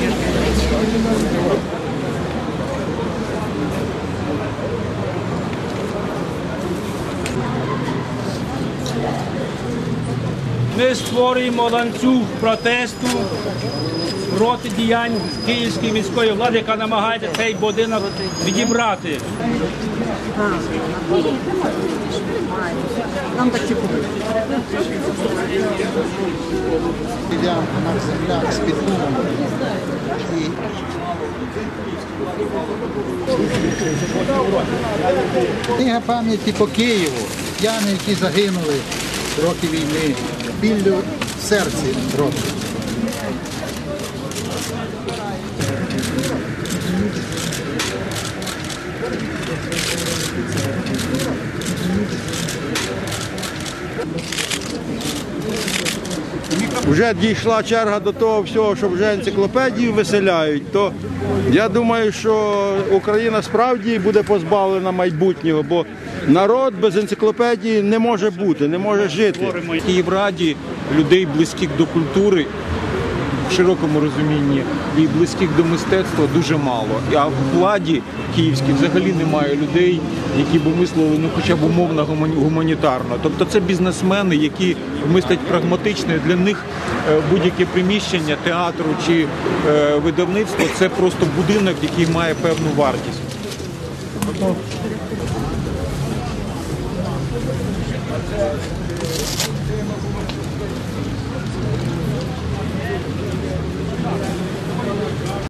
Thank you. Ми створюємо ланцюг протесту проти діянь київської міської влади, яка намагається цей будинок відібрати. Нам такі на землях з підкумом. Книга пам'яті по Києву. Яни, які загинули в роки війни. Біллю в серці роблять. Вже дійшла черга до того всього, що вже енциклопедію виселяють, то я думаю, що Україна справді буде позбавлена майбутнього, бо народ без енциклопедії не може бути, не може жити. В раді людей близьких до культури в широкому розумінні і близьких до мистецтва дуже мало. А в владі київській взагалі немає людей, які б мислили ну хоча б умовно гуманітарно. Тобто це бізнесмени, які мислять прагматично. Для них е, будь-яке приміщення театру чи е, видавництво це просто будинок, який має певну вартість.